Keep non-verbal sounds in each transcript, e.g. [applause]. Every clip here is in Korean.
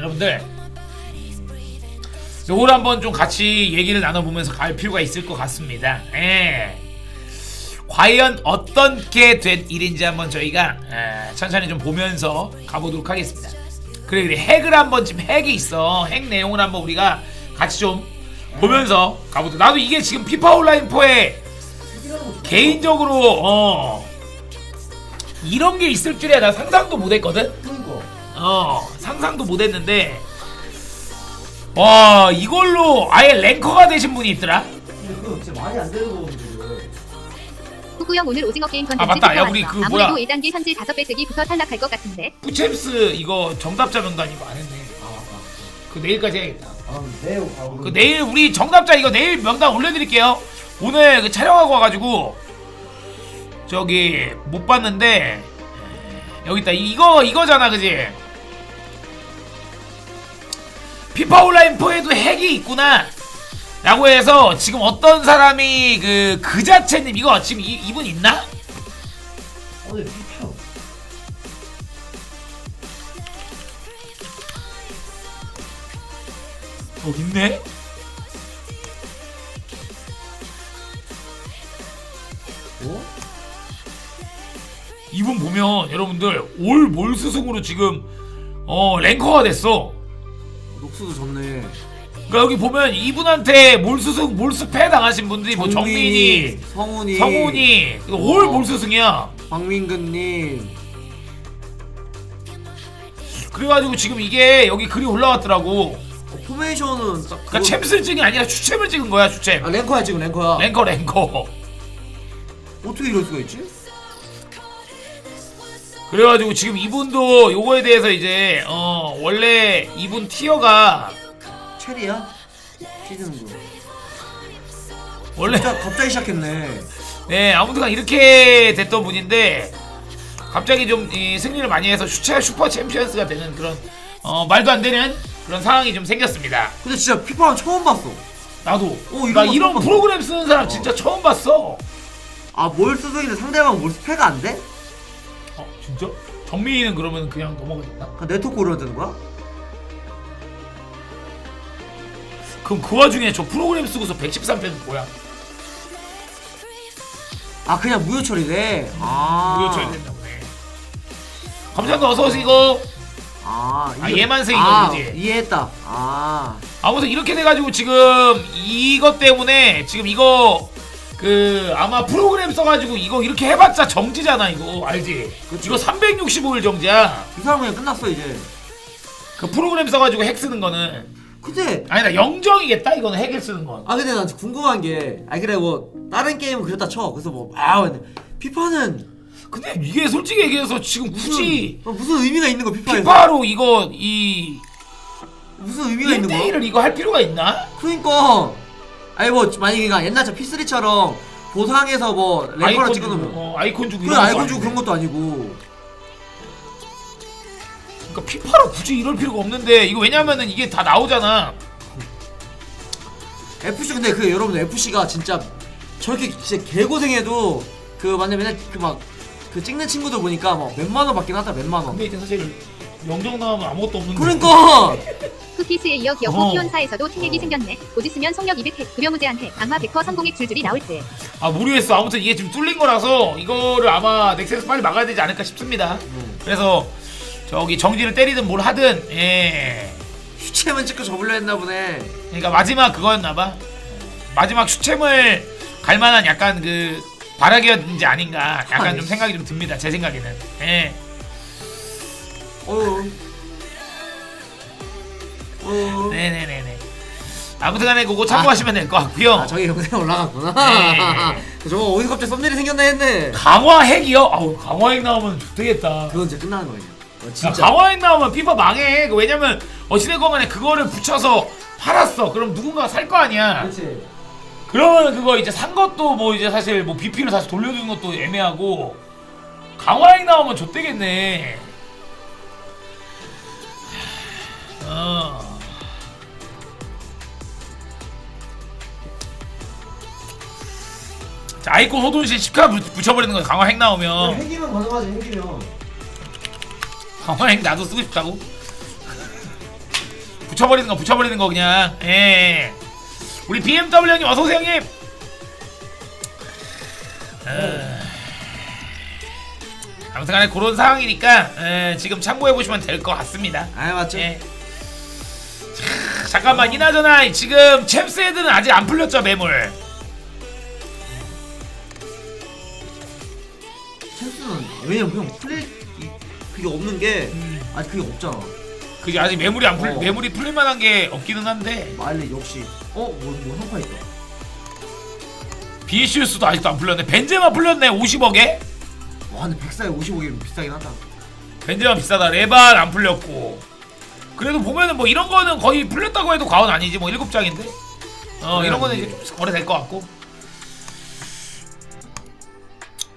여러분들 요걸 한번 좀 같이 얘기를 나눠보면서 갈 필요가 있을 것 같습니다. 예. 과연 어떻게 된 일인지 한번 저희가 에, 천천히 좀 보면서 가보도록 하겠습니다. 그래 그래 핵을 한번 지금 핵이 있어 핵 내용을 한번 우리가 같이 좀 보면서 가보도록. 나도 이게 지금 피파 온라인 4에 개인적으로 어 이런 게 있을 줄이야 나 상상도 못했거든. 어 상상도 못했는데 와 이걸로 아예 랭커가 되신 분이 있더라. 근데 그거 진짜 말이 안 되는 거거든 지금. 후구형 오늘 오징어 게임 컨텐츠 아, 맞다. 야. 우리 그 아무래도 뭐야. 1단계 현질 5배 쓰기부터 탈락할 것 같은데 부챔스 이거 정답자 명단 이거 안 했네. 아 맞다. 그 내일까지 해야겠다. 아 매우. 그 내일 우리 정답자 이거 내일 명단 올려드릴게요. 오늘 그 촬영하고 와가지고 저기 못 봤는데 여기 있다. 이거 이거잖아, 그지? 피파 온라인 4에도 핵이 있구나. 라고 해서 지금 어떤 사람이 그 그 자체님 이거 지금 이, 이분 있나? 어제 비켜. 어 있네. 어? 이분 보면 여러분들 올 몰스승으로 지금 어 랭커가 됐어. 녹수도 졌네. 그러니까 여기 보면 이분한테 몰스승 몰스패 당하신 분들이 뭐 정민이, 성훈이, 성훈이 이거 올 어. 몰스승이야. 박민근님. 그래가지고 지금 이게 여기 글이 올라왔더라고. 어, 포메이션은 딱. 그러니까 챔스를 찍은 게 아니라 추챔을 찍은 거야 추챔. 아 랭커야 지금 랭커야. 랭커 랭커. 어떻게 이럴 수가 있지? 그래가지고 지금 이분도 요거에 대해서 이제 어 원래 이분 티어가 체리야? 시즌 그. 원래 진짜 갑자기 시작했네. 네 아무튼 이렇게 됐던 분인데 갑자기 좀 이, 승리를 많이 해서 슈체 슈퍼 챔피언스가 되는 그런 어 말도 안 되는 그런 상황이 좀 생겼습니다. 근데 진짜 피파는 처음 봤어. 나도 이런 나 거 이런 처음 봤어. 프로그램 쓰는 사람 진짜 처음 봤어. 아 몰수승인데 상대방 몰수패가 안 돼? 어 진짜? 정민이는 그러면 그냥 넘어가겠나? 그냥 네트워크 올려야 되는 거야? 그럼 그 와중에 저 프로그램 쓰고서 113패는 뭐야? 아 그냥 무효 처리돼. 아. 무효 처리 된다고 해. 감사합니다 어서 오시고. 아, 아, 이거- 얘만 승인 아, 거지? 이해했다. 아. 아무튼 이렇게 돼가지고 지금 이것 때문에 지금 이거 그 아마 프로그램 써가지고 이거 이렇게 해봤자 정지잖아 이거 알지? 그치. 이거 365일 정지야. 이 사람 그냥 끝났어 이제. 그 프로그램 써가지고 핵 쓰는 거는 근데 아니다 영정이겠다 이거는 핵을 쓰는 건. 아 근데 난 궁금한 게, 아 그래 뭐 다른 게임은 그렇다 쳐. 그래서 뭐아 근데 피파는 근데 이게 솔직히 얘기해서 지금 굳이 무슨, 어, 무슨 의미가 있는 거 피파에서? 피파로 이거 이 무슨 의미가 있는 거야? 1대1을 이거 할 필요가 있나? 그러니까 아니 뭐 만약에 그냥 옛날 저 P3처럼 보상해서 뭐 랭커를 찍어놓으면 어, 아이콘 주고 그래 이런 것도 주고 그런. 것도 아니고 그러니까 피파로 굳이 이럴 필요가 없는데 이거 왜냐면은 이게 다 나오잖아. FC 근데 그 여러분 FC가 진짜 저렇게 진짜 개고생해도 그 만약 맨날 그 막 그 찍는 친구들 보니까 뭐 몇만 원 받긴 하다 몇만 원 근데 이제 사실 영정 나오면 아무것도 없는데. 그러니까 쿠키스에 이어 어. 기어코 피온사에서도 팀핵이 생겼네 곧 있으면 성력 200핵 두려무제한테 악마 100% 성공액 줄줄이 나올 듯아 모르겠어. 아무튼 이게 지금 뚫린 거라서 이거를 아마 넥센스 빨리 막아야 되지 않을까 싶습니다. 그래서 저기 정지를 때리든 뭘 하든 예. 휴채만 찍고 접으려 했나 보네 그러니까 마지막 그거였나 봐. 마지막 슈챔을 갈 만한 약간 그 발악이었는지 아닌가 약간 아니. 좀 생각이 좀 듭니다. 제 생각에는. 예. 어우 어 네네네네. 아무튼 간에 그거 참고하시면 될 것 같고요. 아 저기 영상 올라갔구나 네. 저거 어디서 갑자기 썸네일이 생겼나 했네 강화 핵이요? 아우 강화 핵 나오면 좋겠다. 그건 이제 끝나는 거예요 어, 야, 진짜 강화 핵 나오면 피파 망해. 그 왜냐면 어찌됐건 간에 그거를 붙여서 팔았어. 그럼 누군가가 살거 아니야. 그렇지 그러면 그거 이제 산 것도 뭐 이제 사실 뭐 BP를 다시 돌려주는 것도 애매하고 강화 핵 나오면 좆되겠네. 어. 자, 아이콘 호돈신 10카 붙- 붙여버리는 거야 강화 핵 나오면. 핵이면 가능하지 핵이면. 강화 핵 나도 쓰고 싶다고? [laughs] 붙여버리는 거 붙여버리는 거 그냥. 예. 우리 BMW 형님 어서 오세요 형님. 어, 아무튼간에 그런 상황이니까 예, 지금 참고해 보시면 될 것 같습니다. 아 맞죠. 예. 자, 잠깐만 이나저나 지금 챔스 헤드는 아직 안 풀렸죠 매물 챔스는 왜냐면 그냥 플레이 그게 없는 게 아직 그게 없잖아. 그게 아직 매물이 안 풀 어. 매물이 풀릴 만한 게 없기는 한데. 말레 역시. 어뭐뭐 한파 있다 비니시우스도 아직도 안 풀렸네. 벤제마 풀렸네 50억에? 와 근데 100사에 55개면 비싸긴 하다. 벤제마 비싸다. 레발 안 풀렸고 그래도 보면은 뭐 이런 거는 거의 풀렸다고 해도 과언 아니지. 뭐 일곱 장인데. 어 이런 거는 이제 좀 거래될 것 같고.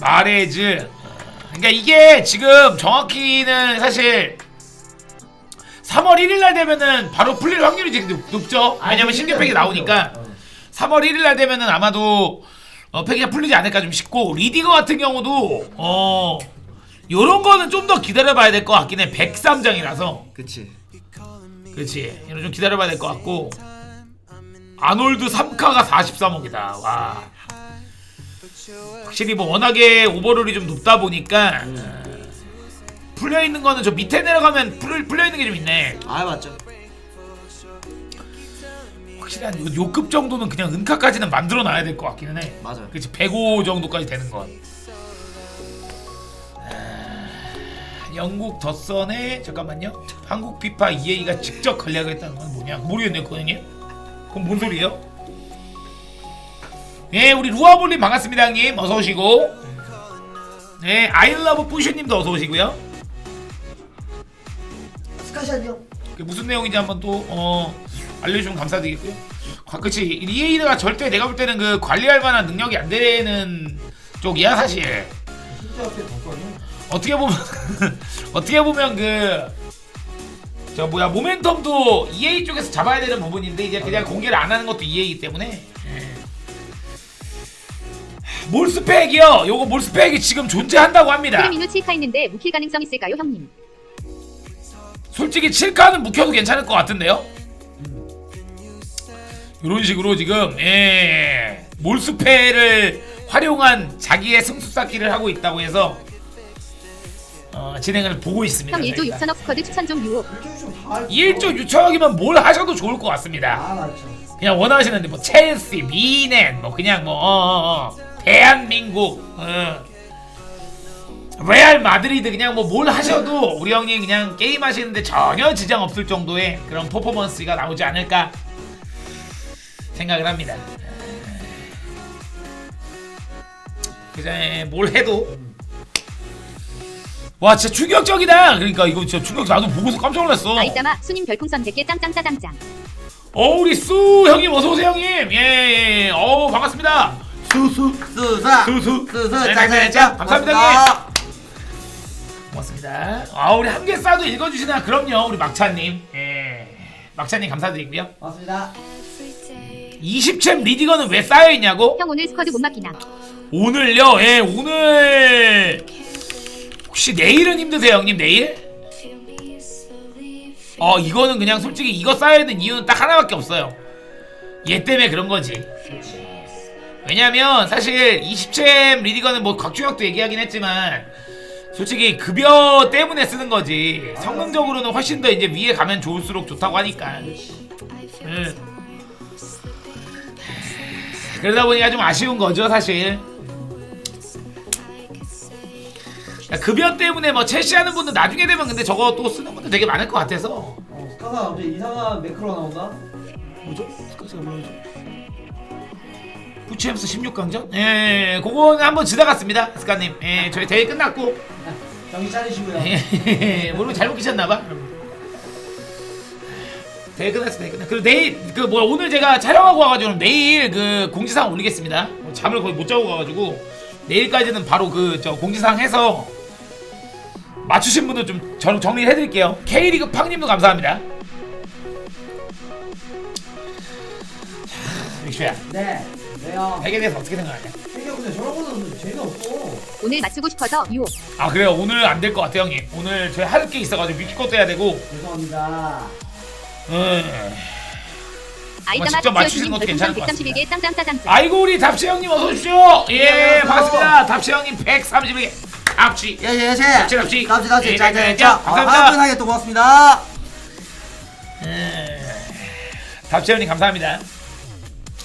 마레즈. 어, 그러니까 이게 지금 정확히는 사실 3월 1일 날 되면은 바로 풀릴 확률이 지금 높- 높죠. 왜냐면 신규 팩이 나오니까. 3월 1일 날 되면은 아마도 어, 팩이 풀리지 않을까 좀 싶고 리디거 같은 경우도 어 요런 거는 좀 더 기다려봐야 될 것 같긴 해. 103장이라서. 그치 그렇지 이런 좀 기다려봐야 될 것 같고. 아놀드 3카가 43억이다. 와. 확실히 뭐 워낙에 오버롤이 좀 높다 보니까 어, 풀려 있는 거는 저 밑에 내려가면 풀, 풀려 있는 게 좀 있네. 아 맞죠. 확실히 한 요- 요급 정도는 그냥 은카까지는 만들어 놔야 될 것 같기는 해. 맞아요. 그치? 105 정도까지 되는 건 영국 덧선에 잠깐만요. 한국 피파 EA가 직접 관리하겠다는 건 뭐냐? 모르겠네요 그거는요. 그건 뭔 소리예요? 네 우리 루아볼님 반갑습니다 형님. 어서 오시고. 네 아이러브 뿌슈님도 어서 오시고요. 스카샷이요 그게 무슨 내용인지 한번 또 어, 알려주시면 감사드리겠고요. 과- 그치. EA가 절대 내가 볼 때는 그 관리할 만한 능력이 안 되는 쪽이야 사실. 어떻게 보면 [laughs] 어떻게 보면 그 저 뭐야 모멘텀도 EA 쪽에서 잡아야 되는 부분인데 이제 그냥 공개를 안 하는 것도 EA이기 때문에. 예. 몰스팩이요. 요거 몰스팩이 지금 존재한다고 합니다. 프레미누 칠카 있는데 무킬 가능성 있을까요 형님? 솔직히 7카는 묵혀도 괜찮을 것 같은데요? 이런 식으로 지금 예, 몰수패를 활용한 자기의 승수 쌓기를 하고 있다고 해서 어, 진행을 보고 있습니다. 형 1조 저희가. 6천억 스쿼드 추천 좀 유혹 1조 유처이면 뭘 하셔도 좋을 것 같습니다. 아 그냥 원하시는데 뭐 첼시, 미넨, 뭐 그냥 뭐 어, 어, 어, 대한민국, 어. 레알 마드리드 그냥 뭐 뭘 하셔도 우리 형님 그냥 게임 하시는데 전혀 지장 없을 정도의 그런 퍼포먼스가 나오지 않을까 생각을 합니다. 그전에 뭘 해도 와 진짜 충격적이다. 그러니까 이거 진짜 충격 나도 보고서 깜짝 놀랐어. 아이따마 수님 별풍선 100개 짱짱 짜장짱. 어 우리 수 형님 어서 오세요 형님. 예예 예. 어 반갑습니다. 수수 수사. 수수. 수수 네, 네, 네. 감사합니다 고맙습니다. 아 우리 함께 싸도 읽어주시나? 그럼요 우리 막차님. 예. 막차님 감사드리고요. 맞습니다. 20챔 리디거는 왜 쌓여 있냐고? 형 오늘 스쿼드 못 맡기나? 오늘요? 예 오늘 혹시 내일은 힘드세요 형님? 내일? 어 이거는 그냥 솔직히 이거 쌓여있는 이유는 딱 하나밖에 없어요. 얘 때문에 그런 거지. 왜냐면 사실 20챔 리디거는 뭐 곽준혁도 얘기하긴 했지만 솔직히 급여 때문에 쓰는 거지. 성능적으로는 훨씬 더 이제 위에 가면 좋을수록 좋다고 하니까. 응. 그러다 보니까 좀 아쉬운 거죠 사실 그러니까 급여 때문에 뭐 채시하는 분들 나중에 되면 근데 저거 또 쓰는 분들 되게 많을 것 같아서. 어 스카사 갑자기 이상한 매크로 나온다? 뭐죠? 스카스가 뭐죠? 부치엠스 16강전? 예, 그거는 한번 지나갔습니다 스카님. 예, 저희 대회 끝났고. [laughs] 정신 차리시고요. 예, 모르고 잘못 끼셨나봐 대회 끝났어 대회 끝났어 그리고 내일 그 뭐야 오늘 제가 촬영하고 와가지고 내일 그 공지사항 올리겠습니다. 뭐 잠을 거의 못 자고 가가지고. 내일까지는 바로 그 저 공지사항 해서 맞추신 분들 좀 정, 정리를 해드릴게요. K리그 팡님도 감사합니다. 자, 믹슈야. 네 왜요. 백에 대해서 어떻게 생각하냐? 되게 근데 저런 거는 재미없어. 오늘 맞추고 싶어서 유혹 아 그래요. 오늘 안 될 것 같아요 형님. 오늘 저희 할 게 있어가지고 위키 것도 해야 되고. 죄송합니다. 음. 아이따마 직접 맞추시는 것도 괜찮을 것 131개 짱짱짜장짜. 아이고 우리 답시 형님 어서 오십시오. 예 안녕하세요. 반갑습니다. 답시 형님 131개 답시. 예예 예 납치, 납치. 납치 납치 예, 자자자 예, 감사합니다. 감사합니다 또 고맙습니다 답시 형님 감사합니다.